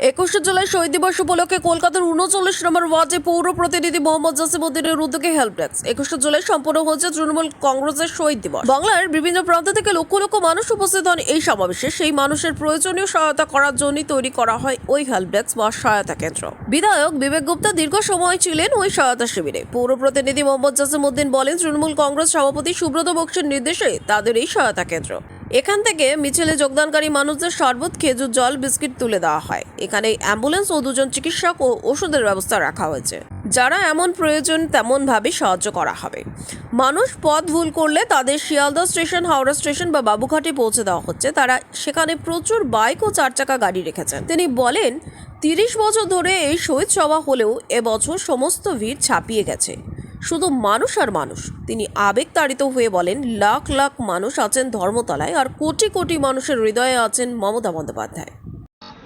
একুশে জুলাই শহীদ দিবস উপলক্ষে কলকাতার উনচল্লিশ নম্বর ওয়ার্ডে পৌর প্রতিনিধি মোহাম্মদ জাসিমুদ্দিনের উদ্যোগে হেল্প ডেস্ক। একুশে জুলাই সম্পন্ন হয়েছে তৃণমূল কংগ্রেসের শহীদ দিবস। বাংলার বিভিন্ন প্রান্ত থেকে লক্ষ লক্ষ মানুষ উপস্থিত হন এই সমাবেশে। সেই মানুষের প্রয়োজনীয় সহায়তা করার জন্যই তৈরি করা হয় ওই হেল্প ডেস্ক বা সহায়তা কেন্দ্র। বিধায়ক বিবেক গুপ্তা দীর্ঘ সময় ছিলেন ওই সহায়তা শিবিরে। পৌর প্রতিনিধি মোহাম্মদ জাসিমুদ্দিন বলেন, তৃণমূল কংগ্রেস সভাপতি সুব্রত বক্সির নির্দেশে তাদের এই সহায়তা কেন্দ্র। এখান থেকে মিছিলে যোগদানকারী মানুষদের শরবত, খেজুর, জল, বিস্কিট তুলে দেওয়া হয়। এখানে অ্যাম্বুলেন্স ও দুজন চিকিৎসক ও ওষুধের ব্যবস্থা রাখা হয়েছে। যারা এমন প্রয়োজন, তেমনভাবে সাহায্য করা হবে। মানুষ পথ ভুল করলে তাদের শিয়ালদা স্টেশন, হাওড়া স্টেশন বা বাবুঘাটে পৌঁছে দেওয়া হচ্ছে। তারা সেখানে প্রচুর বাইক ও চার চাকা গাড়ি রেখেছেন। তিনি বলেন, তিরিশ বছর ধরে এই শহীদ সভা হলেও এবছর সমস্ত ভিড় ছাপিয়ে গেছে। শুধু মানুষ আর মানুষ তিনি আবেগতাড়িত হয়ে বলেন লাখ লাখ মানুষ আছেন ধর্মতলায় আর কোটি কোটি মানুষের হৃদয়ে আছেন মমতা বন্দ্যোপাধ্যায়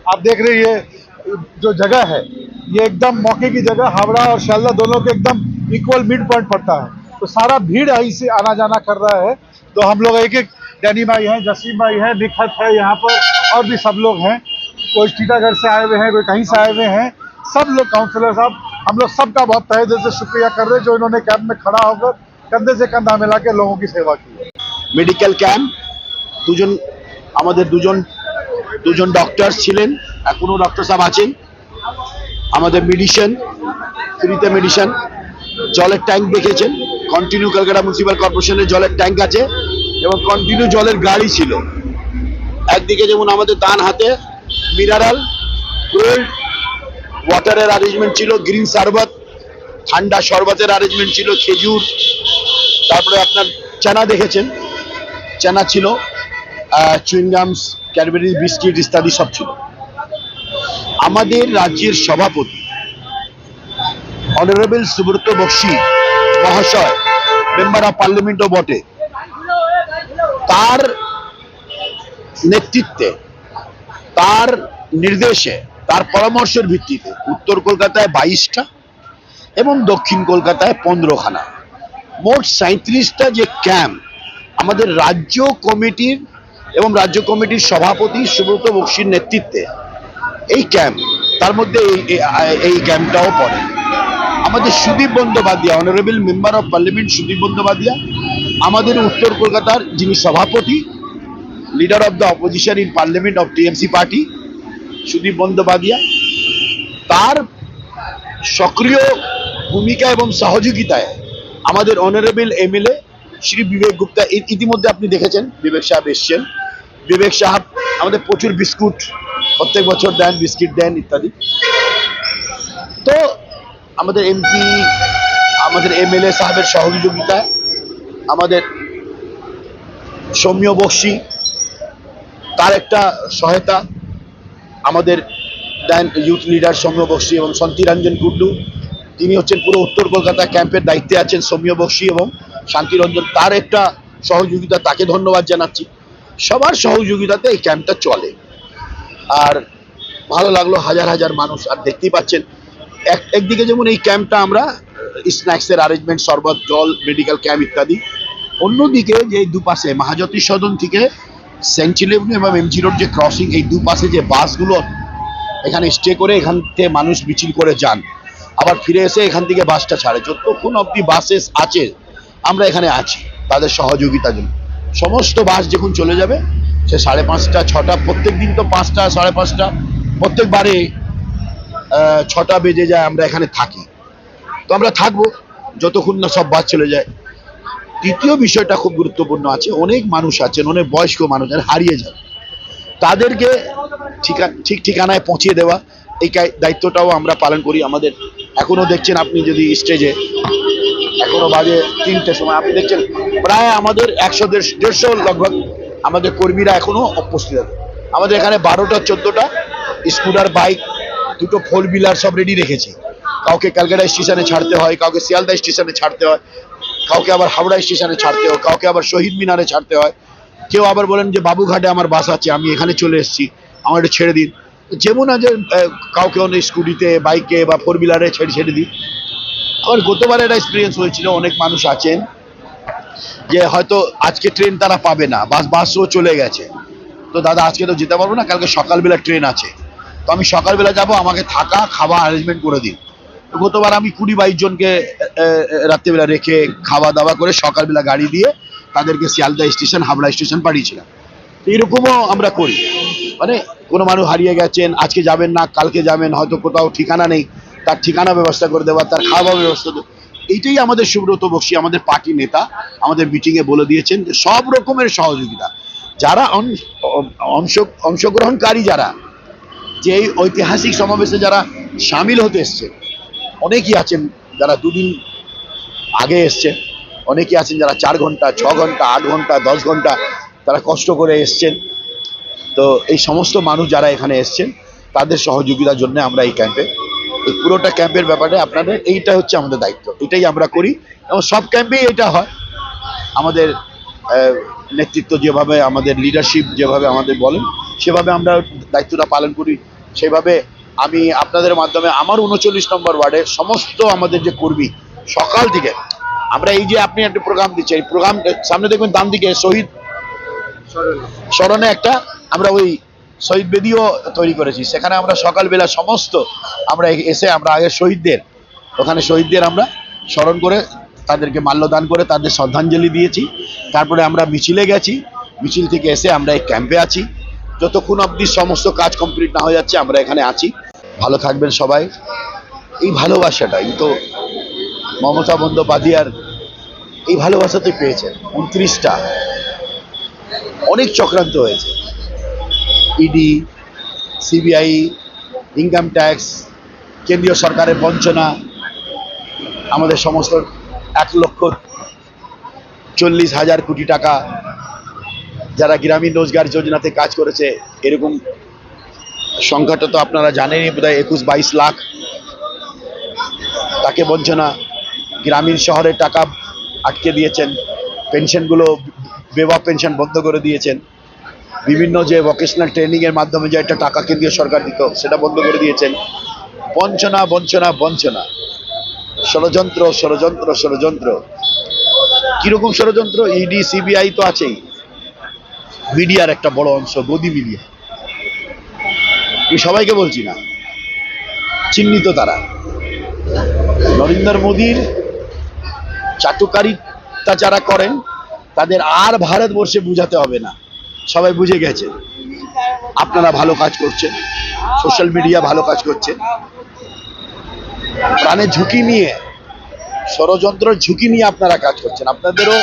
आप देख रहे हैं ये जो जगह है ये एकदम मौके की जगह हावड़ा और शालदा दोनों के एकदम इक्वल मिड पॉइंट पड़ता है तो सारा भीड़ यहीं से आना जाना कर रहा है तो हम लोग एक एक डैनी भाई हैं जसीम भाई हैं निखत है यहाँ पर और भी सब लोग हैं कोई टीटागढ़ से आए हुए हैं कोई कहीं से आए हुए हैं सब लोग काउंसलर साहब हम लोग सबका बहुत तहे दिल से शुक्रिया कर रहे हैं जो इन्होंने कैंप में खड़ा होकर कंधे से कंधा मिला के लोगों की सेवा की है মেডিকেল ক্যাম্প দুজন আমাদের দুজন দুজন ডক্টর ছিলেন এখনো ডক্টর সাহেব আছেন আমাদের মেডিসিন ফ্রিতে মেডিসিন জলের ট্যাঙ্ক দেখেছেন কন্টিনিউ কলকাতা মিউনিসিপ্যাল কর্পোরেশনের জলের ট্যাঙ্ক আছে এবং কন্টিনিউ জলের গাড়ি ছিল একদিকে যেমন আমাদের ডান হাতে মিনারেল কোল্ড ওয়াটারের অ্যারেঞ্জমেন্ট ছিল গ্রিন শরবত ঠান্ডা শরবতের অ্যারেঞ্জমেন্ট ছিল, খেজুর, তারপরে আপনার চানা দেখেছেন? চানা ছিল চুইংগামস ক্যাডবেরি বিস্কিট ইত্যাদি সব ছিল। আমাদের রাজ্যের সভাপতি অনারেবল সুব্রত বক্সি মহাশয় মেম্বার অফ পার্লামেন্টও বটে, তার নেতৃত্বে, তার নির্দেশে তার পরামর্শের ভিত্তিতে উত্তর কলকাতায় বাইশটা এবং দক্ষিণ কলকাতায় পনেরোখানা। মোট সাঁত্রিশটা যে ক্যাম্প আমাদের রাজ্য কমিটির এবং রাজ্য কমিটির সভাপতি সুব্রত বক্সির নেতৃত্বে এই ক্যাম্প, তার মধ্যে এই- ক্যাম্পটাও পড়ে। আমাদের Sudip Bandyopadhyay honourable member of parliament Sudip Bandyopadhyay, আমাদের উত্তর কলকাতার যিনি সভাপতি leader of the opposition in parliament of TMC party Sudip Bandyopadhyay. তার সক্রিয় ভূমিকা এবং সহযোগিতায় আমাদের অনারেবল এমএলএ শ্রী বিবেক গুপ্তা ইতিমধ্যে আপনি দেখেছেন, বিবেক সাহেব এসছেন। বিবেক সাহেব আমাদের প্রচুর বিস্কুট, প্রত্যেক বছর দেন, বিস্কিট দেন, ইত্যাদি। তো আমাদের এমপি আমাদের এমএলএ সাহেবের সহযোগিতায় আমাদের সৌম্য বক্সি, তার একটা সহায়তা আমাদের দেন ইউথ লিডার সৌম্য বক্সি এবং শান্তিরঞ্জন কুন্ডু তিনি হচ্ছেন পুরো উত্তর কলকাতা ক্যাম্পের দায়িত্বে আছেন সৌম্য বক্সি এবং শান্তিরঞ্জন। তার একটা সহযোগিতা, তাকে ধন্যবাদ জানাচ্ছি। সবার সহযোগিতাতে এই ক্যাম্পটা চলে। আর ভালো লাগল হাজার হাজার মানুষ আর দেখতেই পাচ্ছেন। এক, একদিকে যেমন এই ক্যাম্পটা আমরা স্ন্যাক্সের অ্যারেঞ্জমেন্ট শরবত, জল মেডিকেল ক্যাম্প ইত্যাদি। অন্যদিকে যে দুপাশে মহাজ্যোতি সদন থেকে সেন্টিলেভেন এবং এমজি রোড যে ক্রসিং এই দুপাশে যে বাসগুলো, এখানে স্টে করে এখান থেকে মানুষ মিছিল করে যান। আবার ফিরে এসে এখান থেকে বাসটা ছাড়ে। যতক্ষণ অব্দি বাসেস আছে, আমরা এখানে আছি, তাদের সহযোগিতার জন্য। সমস্ত বাস যখন চলে যাবে, সে সাড়ে পাঁচটা, ছটা, প্রত্যেক দিন তো পাঁচটা, সাড়ে পাঁচটা প্রত্যেকবারে ছটা বেজে যায়, আমরা এখানে থাকি। তো আমরা থাকব, যতক্ষণ না সব বাস চলে যায়। দ্বিতীয় বিষয়টা খুব গুরুত্বপূর্ণ আছে, অনেক মানুষ আছেন, অনেক বয়স্ক মানুষ আছেন হারিয়ে যান তাদেরকে ঠিকা, ঠিক ঠিকানায় পৌঁছে দেওয়া, এই দায়িত্বটাও আমরা পালন করি। আমাদের এখনও দেখছেন আপনি যদি স্টেজে, এখনও বাজে তিনটে সময়, আপনি দেখছেন প্রায় আমাদের একশো দেড়- দেড়শো লগভগ আমাদের কর্মীরা এখনও উপস্থিত আছে আমাদের এখানে বারোটা, চোদ্দটা স্কুটার, বাইক, দুটো ফোর হুইলার সব রেডি রেখেছি। কাউকে ক্যালকাটা স্টেশনে ছাড়তে হয়, কাউকে শিয়ালদা স্টেশনে ছাড়তে হয় কাউকে আবার হাওড়া স্টেশনে ছাড়তে হয়, কাউকে আবার শহীদ মিনারে ছাড়তে হয়। কেউ আবার বলেন যে, বাবুঘাটে আমার বাস আছে, আমি এখানে চলে এসেছি আমার এটা ছেড়ে দিন। যেমন আছে কাউকে অনেক স্কুটিতে, বাইকে বা ফোর হুইলারে ছেড়ে ছেড়ে দিই। আবার গতবার একটা এক্সপিরিয়েন্স হয়েছিল, অনেক মানুষ আছেন যে, হয়তো আজকে ট্রেন তারা পাবে না, বাস, বাসও চলে গেছে। তো দাদা, আজকে তো যেতে পারব না, কালকে সকালবেলা ট্রেন আছে। তো আমি সকালবেলা যাব, আমাকে থাকা, খাওয়া অ্যারেঞ্জমেন্ট করে দিন। গতবার আমি কুড়ি বাইশ জনকে রাত্রিবেলা রেখে খাওয়া দাওয়া করে সকালবেলা গাড়ি দিয়ে তাদেরকে শিয়ালদা স্টেশন, হাবড়া স্টেশন পাঠিয়েছিলাম। তো এরকমও আমরা করি। মানে কোনো মানুষ হারিয়ে গেছেন, আজকে যাবেন না, কালকে যাবেন, হয়তো কোথাও ঠিকানা নেই, তার ঠিকানা ব্যবস্থা করে দেওয়া, তার খাওয়া ব্যবস্থা এইটাই আমাদের সুব্রত বক্সী, আমাদের পার্টি নেতা, আমাদের মিটিংয়ে বলে দিয়েছেন যে সব রকমের সহযোগিতা। যারা অংশ, অংশগ্রহণকারী যারা, যে ঐতিহাসিক সমাবেশে যারা সামিল হতে এসছে অনেকেই আছেন যারা দুদিন আগে এসছেন, অনেকেই আছেন যারা চার ঘণ্টা, ছ ঘণ্টা, আট ঘণ্টা, দশ ঘণ্টা তারা কষ্ট করে এসছেন। তো এই সমস্ত মানুষ যারা এখানে এসছেন, তাদের সহযোগিতার জন্য আমরা এই ক্যাম্পে, এই পুরোটা ক্যাম্পের ব্যাপারে আপনাদের এইটা হচ্ছে আমাদের দায়িত্ব, এটাই আমরা করি। এবং সব ক্যাম্পেই এটা হয়। আমাদের নেতৃত্ব যেভাবে আমাদের লিডারশিপ যেভাবে আমাদের বলেন, সেভাবে আমরা দায়িত্বটা পালন করি। সেভাবে আমি আপনাদের মাধ্যমে আমার উনচল্লিশ নম্বর ওয়ার্ডে সমস্ত আমাদের যে কর্মী, সকাল থেকে, আমরা এই যে আপনি একটা প্রোগ্রাম দিচ্ছেন, এই প্রোগ্রাম সামনে দেখবেন ডান দিকে শহীদ স্মরণে একটা, আমরা ওই শহীদ বেদিও তৈরি করেছি। সেখানে আমরা সকালবেলা সমস্ত আমরা এসে আমরা আগে শহীদদের, ওখানে শহীদদের আমরা স্মরণ করে তাদেরকে মাল্যদান করে তাদের শ্রদ্ধাঞ্জলি দিয়েছি। তারপরে আমরা মিছিলে গেছি, মিছিল থেকে এসে আমরা এই ক্যাম্পে আছি। যতক্ষণ অবধি সমস্ত কাজ কমপ্লিট না হয়ে যাচ্ছে, আমরা এখানে আছি। ভালো থাকবেন সবাই। এই ভালোবাসাটাই তো মমতা বন্দ্যোপাধ্যায়ের এই ভালোবাসাতে পেয়েছেন, উনত্রিশটা। অনেক চক্রান্ত হয়েছে। ইডি সিবিআই ইনকাম ট্যাক্স কেন্দ্রীয় সরকারের বঞ্চনা, আমাদের সমস্ত এক লক্ষ চল্লিশ হাজার কোটি টাকা যারা গ্রামীণ রোজগার যোজনাতে কাজ করেছে, এরকম সংখ্যাটা তো আপনারা জানেনই বোধ হয় একুশ বাইশ লাখ। তাকে বঞ্চনা গ্রামীণ শহরের টাকা আটকে দিয়েছেন, পেনশনগুলো বেবা পেনশন বন্ধ করে দিয়েছেন। বিভিন্ন যে ভোকেশনাল ট্রেনিংয়ের মাধ্যমে যে একটা টাকা কেন্দ্রীয় সরকার দিত, সেটা বন্ধ করে দিয়েছেন। বঞ্চনা বঞ্চনা বঞ্চনা। ষড়যন্ত্র ষড়যন্ত্র ষড়যন্ত্র। কীরকম ষড়যন্ত্র? ইডি সিবিআই তো আছেই। মিডিয়ার একটা বড় অংশ, গদি মিডিয়া। আমি সবাইকে বলছি না, চিহ্নিত তারা। নরেন্দ্র মোদীর চাটুকারিতা যারা করেন, তাদের আর ভারতবর্ষে বুঝাতে হবে না। সবাই বুঝে গেছে। আপনারা ভালো কাজ করছেন, সোশ্যাল মিডিয়া ভালো কাজ করছে। প্রাণের ঝুঁকি নিয়ে, ষড়যন্ত্রের ঝুঁকি নিয়ে আপনারা কাজ করছেন। আপনাদেরও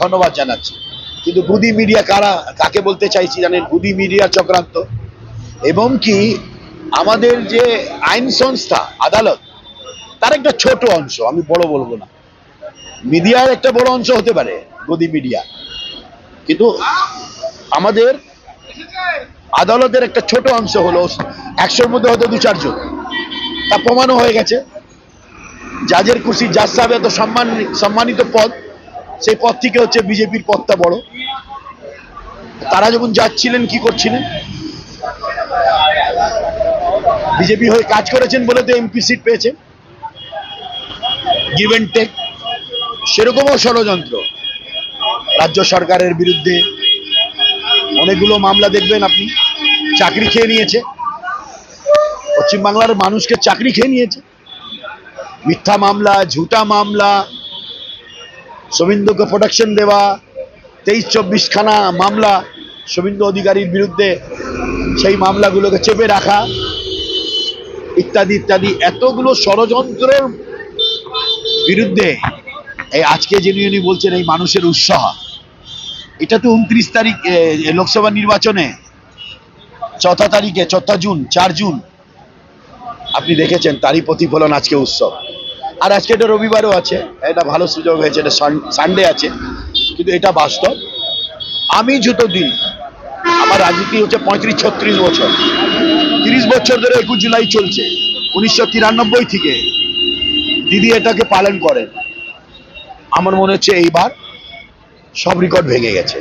ধন্যবাদ জানাচ্ছি। কিন্তু গুদি মিডিয়া কারা, কাকে বলতে চাইছি জানেন? গুদি মিডিয়া চক্রান্ত। এবং কি আমাদের যে আইন সংস্থা, আদালত, তার একটা ছোট অংশ, আমি বড় বলব না। মিডিয়ার একটা বড় অংশ হতে পারে, গদি মিডিয়া। কিন্তু আমাদের আদালতের একটা ছোট অংশ হলো, একশোর মধ্যে হয়তো দু চারজন তা প্রমাণও হয়ে গেছে। জাজের খুশি জাজ সাহেব এত সম্মান সম্মানিত পদ সেই পথ থেকে হচ্ছে বিজেপির পথটা বড়। তারা যখন যাচ্ছিলেন, কি করছিলেন? বিজেপি হয়ে কাজ করেছেন বলে তো এমপি সিট পেয়েছেন। গিভ এন্ড টেক সেরকমও ষড়যন্ত্র। রাজ্য সরকারের বিরুদ্ধে অনেকগুলো মামলা দেখবেন আপনি। চাকরি খেয়ে নিয়েছে। পশ্চিমবাংলার মানুষকে চাকরি খেয়ে নিয়েছে। মিথ্যা মামলা, ঝুটা মামলা শুভেন্দুকে প্রোটেকশন দেওয়া তেইশ চব্বিশ খানা মামলা শুভেন্দু অধিকারীর বিরুদ্ধে সেই মামলাগুলোকে চেপে রাখা, ইত্যাদি ইত্যাদি। এতগুলো ষড়যন্ত্রের বিরুদ্ধে এই আজকে যিনি উনি বলছেন, এই মানুষের উৎসাহ। এটা তো উনত্রিশ তারিখ লোকসভা নির্বাচনে চৌঠা তারিখে, চৌঠা জুন, চার জুন। আপনি দেখেছেন, তারই প্রতিফলন আজকে উৎসব। আর আজকে এটা রবিবারও আছে, এটা ভালো সুযোগ হয়েছে, এটা সানডে আছে, কিন্তু এটা বাস্তব। আমি যতদিন আমার রাজনীতি হচ্ছে পঁয়ত্রিশ ছত্রিশ বছর। তিরিশ বছর ধরে একুশ জুলাই চলছে, উনিশশো তিরানব্বই থেকে দিদি এটাকে পালন করেন। আমার মনে হচ্ছে এইবার সব রেকর্ড ভেঙে গেছে।